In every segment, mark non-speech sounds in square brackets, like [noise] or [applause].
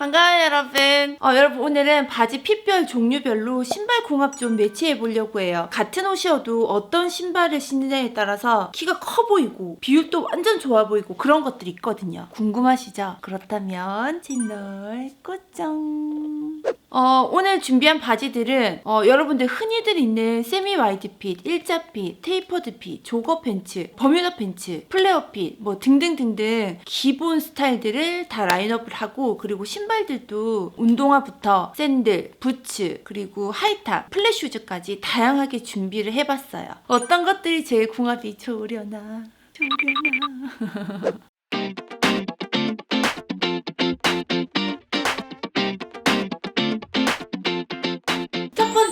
반가워요 여러분. 어, 여러분 오늘은 바지 핏별 종류별로 신발 궁합 좀 매치해 보려고 해요. 같은 옷이어도 어떤 신발을 신느냐에 따라서 키가 커 보이고 비율도 완전 좋아 보이고 그런 것들이 있거든요. 궁금하시죠? 그렇다면 채널 고정 어, 오늘 준비한 바지들은 어, 여러분들 흔히들 있는 세미 와이드 핏, 일자 핏, 테이퍼드 핏, 조거 팬츠, 버뮤다 팬츠, 플레어 핏, 뭐 등등등등 기본 스타일들을 다 라인업을 하고 그리고 신발들도 운동화부터 샌들, 부츠, 그리고 하이탑, 플랫 슈즈까지 다양하게 준비를 해봤어요. 어떤 것들이 제일 궁합이 좋으려나? 좋으려나? [laughs]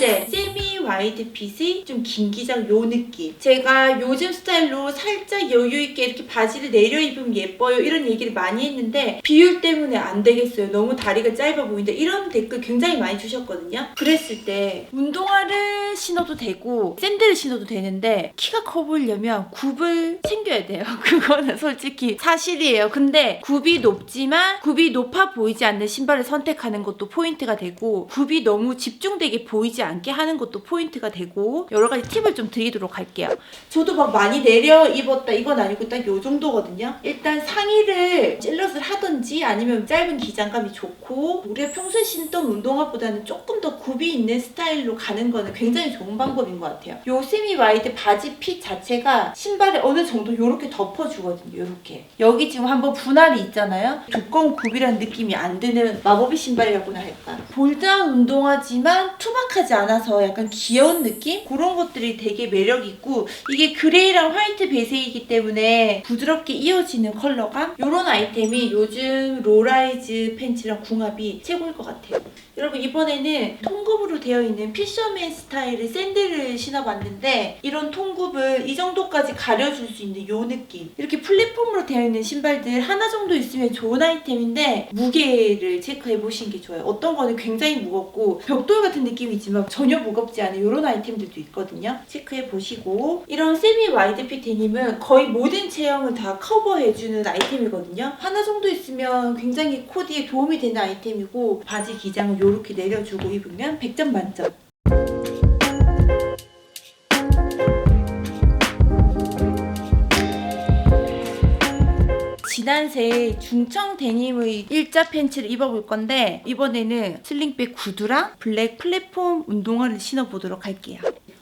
첫 번째 세미 와이드 핏이 좀 긴 기장 요 느낌. 제가 요즘 스타일로 살짝 여유 있게 이렇게 바지를 내려 입으면 예뻐요. 이런 얘기를 많이 했는데 비율 때문에 안 되겠어요. 너무 다리가 짧아 보인다 이런 댓글 굉장히 많이 주셨거든요. 그랬을 때 운동화를 신어도 되고 샌들을 신어도 되는데 키가 커 보이려면 굽을 챙겨야 돼요. [laughs] 그거는 솔직히 사실이에요. 근데 굽이 높지만 굽이 높아 보이지 않는 신발을 선택하는 것도 포인트가 되고 굽이 너무 집중되게 보이지 않게 하는 것도 포인트 가 되고 여러 가지 팁을 좀 드리도록 할게요. 저도 막 많이 내려 입었다 이건 아니고 딱 요 정도거든요. 일단 상의를 찔럿을 하든지 아니면 짧은 기장감이 좋고 우리가 평소에 신던 운동화보다는 조금 더 굽이 있는 스타일로 가는 거는 굉장히 좋은 방법인 것 같아요. 요 세미 와이드 바지 핏 자체가 신발에 어느 정도 요렇게 덮어주거든요. 요렇게 여기 지금 한번 분할이 있잖아요. 두꺼운 굽이라는 느낌이 안 드는 마법의 신발이라고나 할까. 볼드한 운동화지만 투박하지 않아서 약간 귀여운 느낌? 그런 것들이 되게 매력 있고 이게 그레이랑 화이트 베이스이기 때문에 부드럽게 이어지는 컬러감? 이런 아이템이 요즘 로라이즈 팬츠랑 궁합이 최고일 것 같아요. 여러분 이번에는 통 굽으로 되어 있는 피셔맨 스타일의 샌들을 신어봤는데 이런 통굽을 이 정도까지 가려줄 수 있는 요 느낌. 이렇게 플랫폼으로 되어 있는 신발들 하나 정도 있으면 좋은 아이템인데 무게를 체크해 보시는 게 좋아요. 어떤 거는 굉장히 무겁고 벽돌 같은 느낌이지만 전혀 무겁지 않은 이런 아이템들도 있거든요. 체크해 보시고. 이런 세미 와이드 핏 데님은 거의 모든 체형을 다 커버해주는 아이템이거든요. 하나 정도 있으면 굉장히 코디에 도움이 되는 아이템이고 바지 기장을 이렇게 내려주고 입으면 100점 만점 지난 새해 중청 데님의 일자 팬츠를 입어볼 건데 이번에는 슬링백 구두랑 블랙 플랫폼 운동화를 신어보도록 할게요.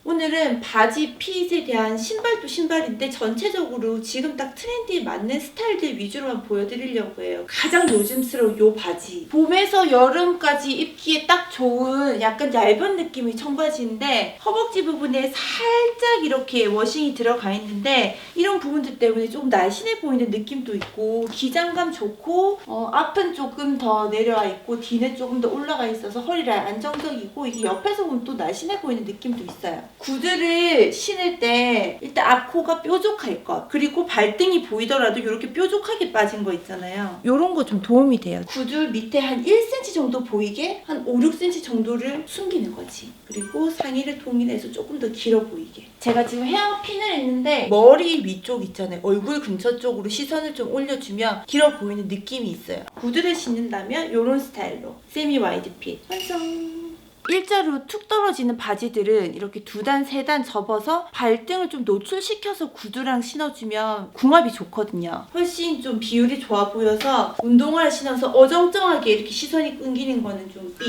오늘은 바지 핏에 대한 신발도 신발인데 전체적으로 지금 딱 트렌드에 맞는 스타일들 위주로만 보여드리려고 해요. 가장 요즘스러운 요 바지. 봄에서 여름까지 입기에 딱 좋은 약간 얇은 느낌의 청바지인데 허벅지 부분에 살짝 이렇게 워싱이 들어가 있는데 이런 부분들 때문에 조금 날씬해 보이는 느낌도 있고 기장감 좋고 어, 앞은 조금 더 내려와 있고 뒤는 조금 더 올라가 있어서 허리가 안정적이고 이게 옆에서 보면 또 날씬해 보이는 느낌도 있어요. 구두를 신을 때 일단 앞코가 뾰족할 것 그리고 발등이 보이더라도 이렇게 뾰족하게 빠진 거 있잖아요. 이런 거 좀 도움이 돼요. 구두 밑에 한 1cm 정도 보이게 한 5, 6cm 정도를 숨기는 거지. 그리고 상의를 동일해서 조금 더 길어 보이게. 제가 지금 헤어핀을 했는데 머리 위쪽 있잖아요. 얼굴 근처 쪽으로 시선을 좀 올려주면 길어 보이는 느낌이 있어요. 구두를 신는다면 이런 스타일로 세미 와이드 핏 완성. 일자로 툭 떨어지는 바지들은 이렇게 두 단, 세 단 접어서 발등을 좀 노출시켜서 구두랑 신어주면 궁합이 좋거든요. 훨씬 좀 비율이 좋아 보여서 운동화를 신어서 어정쩡하게 이렇게 시선이 끊기는 거는 좀 B.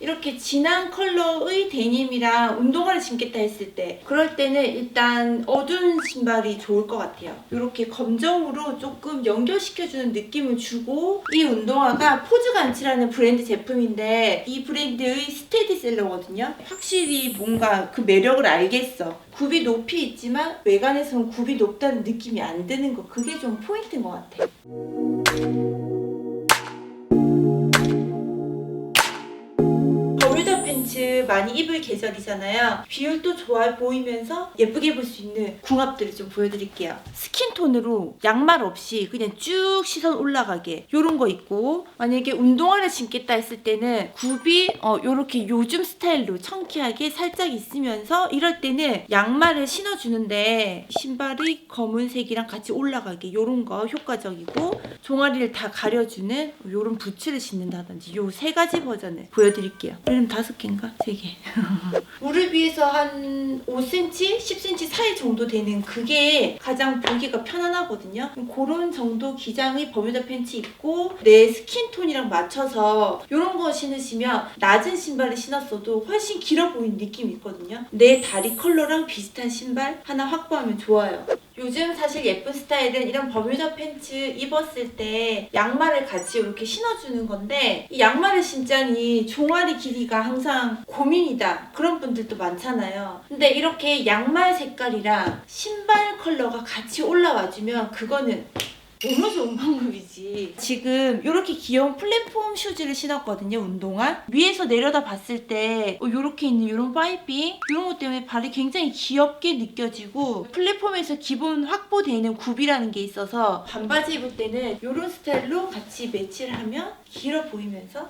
이렇게 진한 컬러의 데님이랑 운동화를 신겠다 했을 때 그럴 때는 일단 어두운 신발이 좋을 것 같아요. 이렇게 검정으로 조금 연결시켜주는 느낌을 주고 이 운동화가 포즈간치라는 브랜드 제품인데 이 브랜드의 스테디셀러거든요. 확실히 뭔가 그 매력을 알겠어. 굽이 높이 있지만 외관에서는 굽이 높다는 느낌이 안 드는 거 그게 좀 포인트인 것 같아. 버 팬츠 많이 입을 계절이잖아요. 비율도 좋아 보이면서 예쁘게 입을 수 있는 궁합들을 좀 보여드릴게요. 스킨톤으로 양말 없이 그냥 쭉 시선 올라가게 요런 거 있고 만약에 운동화를 신겠다 했을 때는 굽이 어 요렇게 요즘 스타일로 청키하게 살짝 있으면서 이럴 때는 양말을 신어주는데 신발이 검은색이랑 같이 올라가게 요런 거 효과적이고 종아리를 다 가려주는 요런 부츠를 신는다든지 요 세 가지 버전을 보여드릴게요. 이름 다섯 개인가? 세 개. 무릎 위에서 한 5cm, 10cm 사이 정도 되는 그게 가장 보기가 편안하거든요. 그런 정도 기장의 버뮤다 팬츠 입고 내 스킨톤이랑 맞춰서 이런 거 신으시면 낮은 신발을 신었어도 훨씬 길어 보이는 느낌이 있거든요. 내 다리 컬러랑 비슷한 신발 하나 확보하면 좋아요. 요즘 사실 예쁜 스타일은 이런 버뮤다 팬츠 입었을 때 양말을 같이 이렇게 신어주는 건데 이 양말을 신자니 종아리 길이가 항상 고민이다. 그런 분들도 많잖아요. 근데 이렇게 양말 색깔이랑 신발 컬러가 같이 올라와주면 그거는 너무 좋은 방법이지. 지금 이렇게 귀여운 플랫폼 슈즈를 신었거든요, 운동화. 위에서 내려다 봤을 때 이렇게 있는 이런 파이핑 이런 것 때문에 발이 굉장히 귀엽게 느껴지고 플랫폼에서 기본 확보되는 굽이라는 게 있어서 반바지 입을 때는 이런 스타일로 같이 매치를 하면 길어 보이면서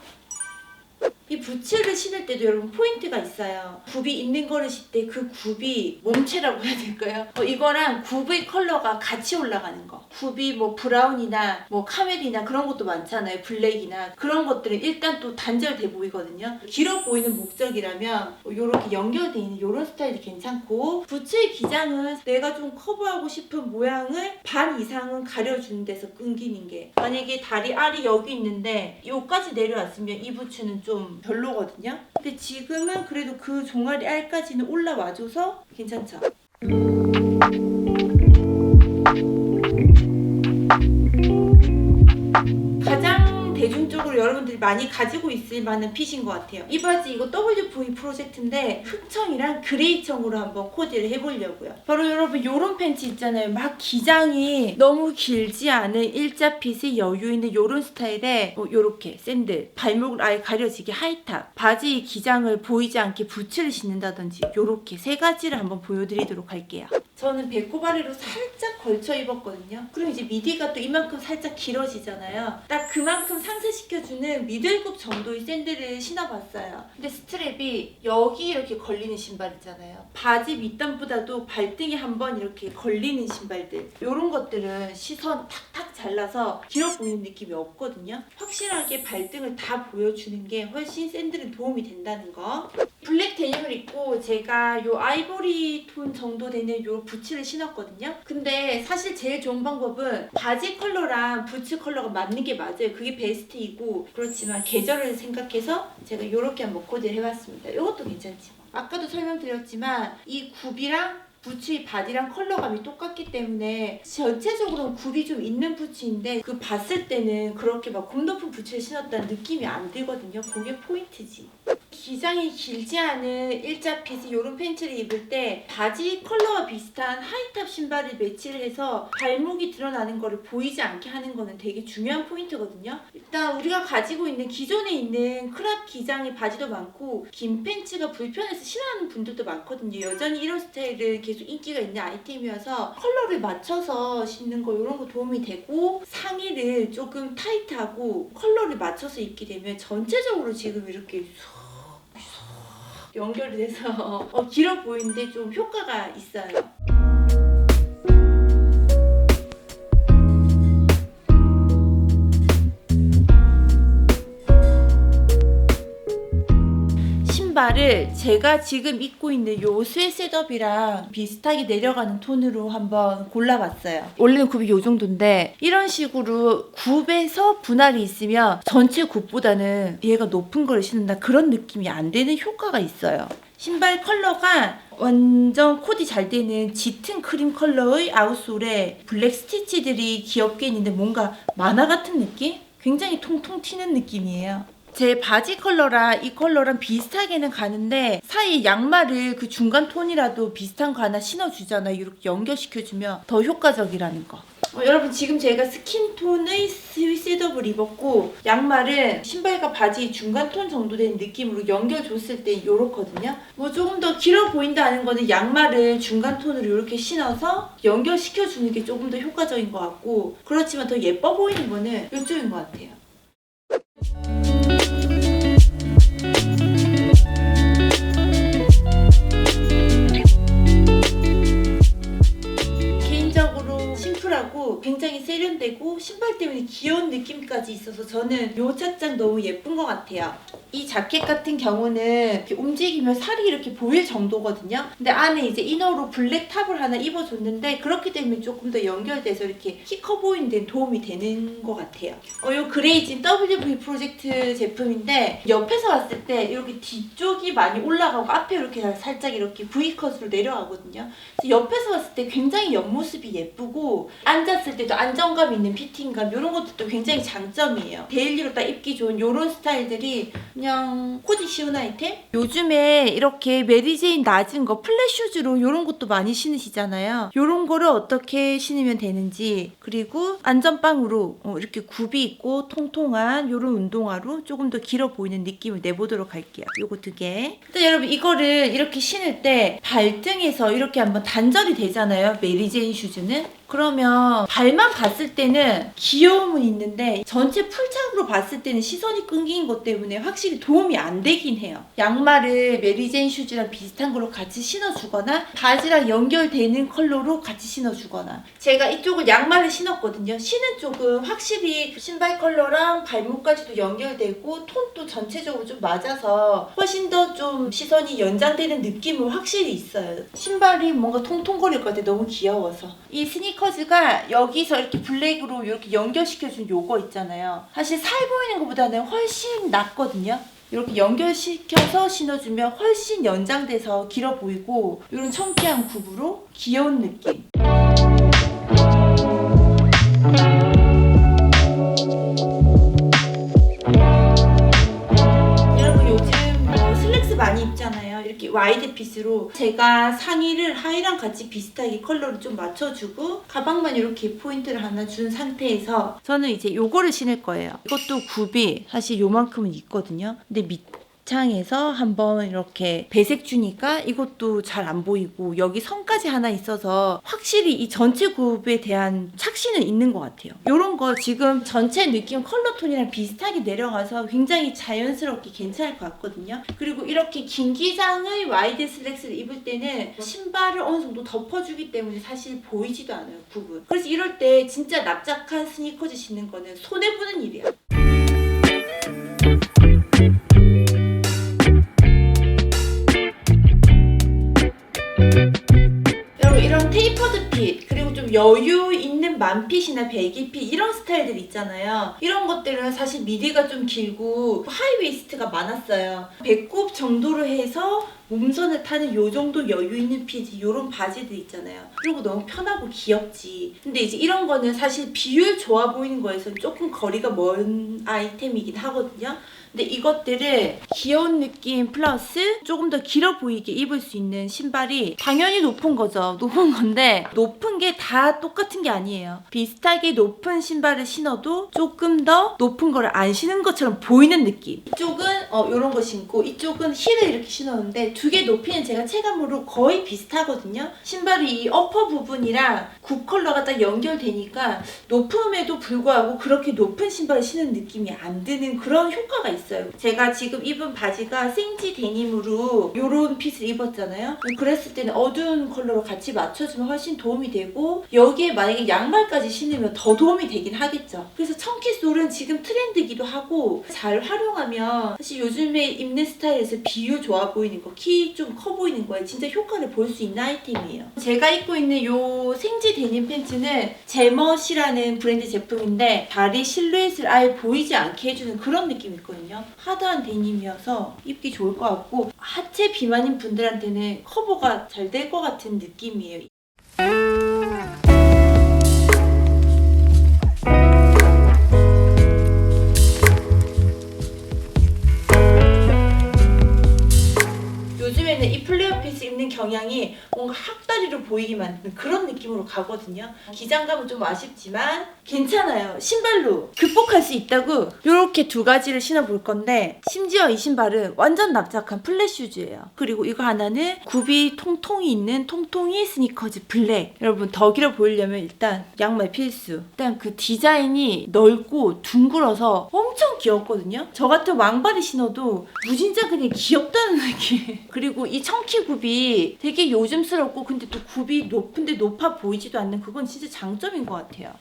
이 부츠를 신을 때도 여러분 포인트가 있어요. 굽이 있는 거를 신을 때그 굽이 몸체라고 해야 될까요? 어, 이거랑 굽의 컬러가 같이 올라가는 거. 굽이 뭐 브라운이나 뭐 카멜이나 그런 것도 많잖아요. 블랙이나 그런 것들은 일단 또 단절돼 보이거든요. 길어 보이는 목적이라면 이렇게 연결돼 있는 이런 스타일이 괜찮고 부츠의 기장은 내가 좀 커버하고 싶은 모양을 반 이상은 가려주는 데서 끊기는 게 만약에 다리 알이 여기 있는데 여기까지 내려왔으면 이 부츠는 좀 별로거든요. 근데 지금은 그래도 그 종아리 알까지는 올라와줘서 괜찮죠. 여러분들이 많이 가지고 있을 만한 핏인 것 같아요. 이 바지 이거 WV 프로젝트인데 흑청이랑 그레이청으로 한번 코디를 해보려고요. 바로 여러분 요런 팬츠 있잖아요. 막 기장이 너무 길지 않은 일자 핏의 여유 있는 요런 스타일의 어, 요렇게 샌들 발목을 아예 가려지게 하이탑 바지 기장을 보이지 않게 부츠를 신는다든지 요렇게 세 가지를 한번 보여드리도록 할게요. 저는 배꼽아래로 살짝 걸쳐 입었거든요. 그럼 이제 미디가 또 이만큼 살짝 길어지잖아요. 딱 그만큼 상쇄시켜주는 미들급 정도의 샌들을 신어봤어요. 근데 스트랩이 여기 이렇게 걸리는 신발 있잖아요. 바지 밑단보다도 발등에 한 번 이렇게 걸리는 신발들. 이런 것들은 시선 탁탁 잘라서 길어 보이는 느낌이 없거든요. 확실하게 발등을 다 보여주는 게 훨씬 샌들은 도움이 된다는 거. 블랙 데님을 입고 제가 요 아이보리 톤 정도 되는 요 부츠를 신었거든요. 근데 사실 제일 좋은 방법은 바지 컬러랑 부츠 컬러가 맞는 게 맞아요. 그게 베스트이고 그렇지만 계절을 생각해서 제가 요렇게 한번 코디를 해봤습니다. 이것도 괜찮지 뭐. 아까도 설명드렸지만 이 굽이랑 부츠의 바디랑 컬러감이 똑같기 때문에 전체적으로 굽이 좀 있는 부츠인데 그 봤을 때는 그렇게 막 굽 높은 부츠를 신었다는 느낌이 안 들거든요. 그게 포인트지. 기장이 길지 않은 일자 핏의 이런 팬츠를 입을 때 바지 컬러와 비슷한 하이탑 신발을 매치를 해서 발목이 드러나는 거를 보이지 않게 하는 거는 되게 중요한 포인트거든요. 일단 우리가 가지고 있는 기존에 있는 크랍 기장의 바지도 많고 긴 팬츠가 불편해서 싫어하는 분들도 많거든요. 여전히 이런 스타일은 계속 인기가 있는 아이템이어서 컬러를 맞춰서 신는 거 이런 거 도움이 되고 상의를 조금 타이트하고 컬러를 맞춰서 입게 되면 전체적으로 지금 이렇게 연결이 돼서 어, 길어 보이는데 좀 효과가 있어요. 신발을 제가 지금 입고 있는 요 스웨 셋업이랑 비슷하게 내려가는 톤으로 한번 골라봤어요. 원래는 굽이 요 정도인데 이런 식으로 굽에서 분할이 있으면 전체 굽보다는 얘가 높은 걸 신는다 그런 느낌이 안 되는 효과가 있어요. 신발 컬러가 완전 코디 잘 되는 짙은 크림 컬러의 아웃솔에 블랙 스티치들이 귀엽게 있는데 뭔가 만화 같은 느낌? 굉장히 통통 튀는 느낌이에요. 제 바지 컬러랑 이 컬러랑 비슷하게는 가는데 사이 양말을 그 중간 톤이라도 비슷한 거 하나 신어주잖아요. 이렇게 연결시켜주면 더 효과적이라는 거. 어, 여러분 지금 제가 스킨톤의 스윗 셋업을 입었고 양말은 신발과 바지 중간 톤 정도 된 느낌으로 연결 줬을 때 이렇거든요. 뭐 조금 더 길어 보인다는 거는 양말을 중간 톤으로 이렇게 신어서 연결시켜 주는 게 조금 더 효과적인 것 같고 그렇지만 더 예뻐 보이는 거는 이쪽인 것 같아요. 굉장히 세련되고 신발 때문에 귀여운 느낌까지 있어서 저는 요 착장 너무 예쁜 것 같아요. 이 자켓 같은 경우는 이렇게 움직이면 살이 이렇게 보일 정도거든요. 근데 안에 이제 이너로 블랙 탑을 하나 입어줬는데 그렇기 때문에 조금 더 연결돼서 이렇게 키 커 보이는 데 도움이 되는 것 같아요. 어, 요 그레이진 WV 프로젝트 제품인데 옆에서 봤을 때 이렇게 뒤쪽이 많이 올라가고 앞에 이렇게 살짝 이렇게 V컷으로 내려가거든요. 옆에서 봤을 때 굉장히 옆모습이 예쁘고 앉았을 때도 안정감 있는 피팅감 이런 것도 굉장히 장점이에요. 데일리로 딱 입기 좋은 이런 스타일들이 그냥 코디 쉬운 아이템? 요즘에 이렇게 메리제인 낮은 거 플랫 슈즈로 이런 것도 많이 신으시잖아요. 이런 거를 어떻게 신으면 되는지 그리고 안전빵으로 어, 이렇게 굽이 있고 통통한 이런 운동화로 조금 더 길어 보이는 느낌을 내보도록 할게요. 요거 두 개. 일단 여러분 이거를 이렇게 신을 때 발등에서 이렇게 한번 단절이 되잖아요. 메리제인 슈즈는. 그러면 발만 봤을 때는 귀여움은 있는데 전체 풀착으로 봤을 때는 시선이 끊긴 것 때문에 확실히 도움이 안 되긴 해요. 양말을 메리제인 슈즈랑 비슷한 걸로 같이 신어주거나 바지랑 연결되는 컬러로 같이 신어주거나 제가 이쪽을 양말을 신었거든요. 신은 쪽은 확실히 신발 컬러랑 발목까지도 연결되고 톤도 전체적으로 좀 맞아서 훨씬 더 좀 시선이 연장되는 느낌은 확실히 있어요. 신발이 뭔가 통통거릴 것 같아 너무 귀여워서 이 스니커 즈가 여기서 이렇게 블랙으로 이렇게 연결시켜준 요거 있잖아요. 사실 살 보이는 것보다는 훨씬 낫거든요. 이렇게 연결시켜서 신어주면 훨씬 연장돼서 길어 보이고 이런 청키한 굽으로 귀여운 느낌. 이렇게 와이드 핏으로 제가 상의를 하의랑 같이 비슷하게 컬러를 좀 맞춰주고 가방만 이렇게 포인트를 하나 준 상태에서 저는 이제 요거를 신을 거예요. 이것도 굽이 사실 요만큼은 있거든요. 근데 밑 창에서 한번 이렇게 배색 주니까 이것도 잘 안 보이고 여기 선까지 하나 있어서 확실히 이 전체 굽에 대한 착신은 있는 것 같아요. 이런 거 지금 전체 느낌 컬러 톤이랑 비슷하게 내려가서 굉장히 자연스럽게 괜찮을 것 같거든요. 그리고 이렇게 긴 기장의 와이드 슬랙스를 입을 때는 신발을 어느 정도 덮어주기 때문에 사실 보이지도 않아요 굽은. 그래서 이럴 때 진짜 납작한 스니커즈 신는 거는 손해 보는 일이야. 여유 있는 만핏이나 배기핏 이런 스타일들 있잖아요. 이런 것들은 사실 미디가 좀 길고 하이웨이스트가 많았어요. 배꼽 정도로 해서 몸선을 타는 요 정도 여유 있는 핏 이런 바지들 있잖아요. 그리고 너무 편하고 귀엽지. 근데 이제 이런 거는 사실 비율 좋아 보이는 거에서 조금 거리가 먼 아이템이긴 하거든요 근데 이것들을 귀여운 느낌 플러스 조금 더 길어 보이게 입을 수 있는 신발이 당연히 높은 거죠. 높은 건데 높은 게 다 똑같은 게 아니에요. 비슷하게 높은 신발을 신어도 조금 더 높은 거를 안 신은 것처럼 보이는 느낌. 이쪽은 어 이런 거 신고 이쪽은 힐을 이렇게 신었는데 두 개 높이는 제가 체감으로 거의 비슷하거든요. 신발이 이 어퍼 부분이랑 굽 컬러가 딱 연결되니까 높음에도 불구하고 그렇게 높은 신발을 신는 느낌이 안 드는 그런 효과가 있어요. 제가 지금 입은 바지가 생지 데님으로 이런 핏을 입었잖아요. 그랬을 때는 어두운 컬러로 같이 맞춰주면 훨씬 도움이 되고 여기에 만약에 양말까지 신으면 더 도움이 되긴 하겠죠. 그래서 청키솔은 지금 트렌드기도 하고 잘 활용하면 사실 요즘에 입는 스타일에서 비율 좋아 보이는 거, 키 좀 커 보이는 거에 진짜 효과를 볼 수 있는 아이템이에요. 제가 입고 있는 요 생지 데님 팬츠는 제멋이라는 브랜드 제품인데 다리 실루엣을 아예 보이지 않게 해주는 그런 느낌이 있거든요. 보면 하드한 데님이어서 입기 좋을 것 같고 하체 비만인 분들한테는 커버가 잘 될 것 같은 느낌이에요. 요즘에는 이 플레어 핏을 입는 경향이 뭔가 확 학다리로 보이게 만드는 그런 느낌으로 가거든요. 기장감은 좀 아쉽지만 괜찮아요. 신발로 극복할 수 있다고 이렇게 두 가지를 신어볼 건데 심지어 이 신발은 완전 납작한 플랫 슈즈예요. 그리고 이거 하나는 굽이 통통이 있는 통통이 스니커즈 블랙. 여러분 더 길어 보이려면 일단 양말 필수. 일단 그 디자인이 넓고 둥글어서 엄청 귀엽거든요. 저 같은 왕바리 신어도 무진장 그냥 귀엽다는 느낌. 그리고 이 청키 굽이 되게 요즘스럽고 근데 또 굽이 높은데 높아 보이지도 않는 그건 진짜 장점인 것 같아요.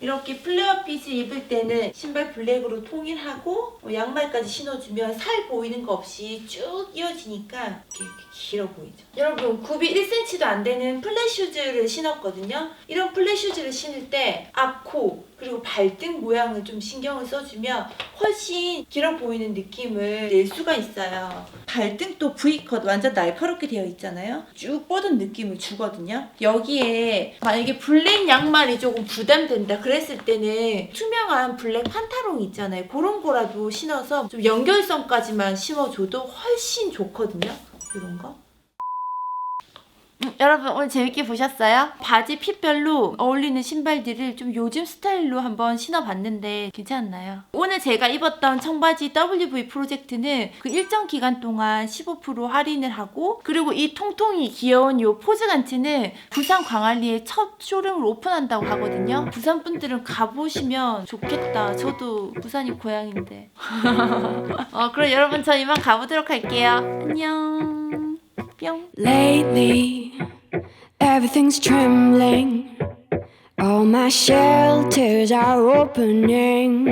이렇게 플레어 핏을 입을 때는 신발 블랙으로 통일하고 뭐 양말까지 신어주면 살 보이는 거 없이 쭉 이어지니까 이렇게, 이렇게 길어 보이죠. 여러분 굽이 1cm도 안 되는 플랫 슈즈를 신었거든요. 이런 플랫 슈즈를 신을 때 앞 코 그리고 발등 모양을 좀 신경을 써주면 훨씬 길어 보이는 느낌을 낼 수가 있어요. 발등도 V컷 완전 날카롭게 되어 있잖아요. 쭉 뻗은 느낌을 주거든요. 여기에 만약에 블랙 양말이 조금 부담된다 그랬을 때는 투명한 블랙 판타롱 있잖아요. 그런 거라도 신어서 좀 연결성까지만 심어줘도 훨씬 좋거든요. 이런 거. 음, 여러분 오늘 재밌게 보셨어요? 바지 핏별로 어울리는 신발들을 좀 요즘 스타일로 한번 신어봤는데 괜찮나요? 오늘 제가 입었던 청바지 WV 프로젝트는 그 일정 기간 동안 15% 할인을 하고 그리고 이 통통이 귀여운 요 포즈 간츠는 부산 광안리에 첫 쇼룸을 오픈한다고 하거든요. 부산 분들은 가보시면 좋겠다. 저도 부산이 고향인데. [laughs] 어, 그럼 여러분 저 이만 가보도록 할게요. 안녕. 뿅. Lately, everything's trembling. All my shelters are opening.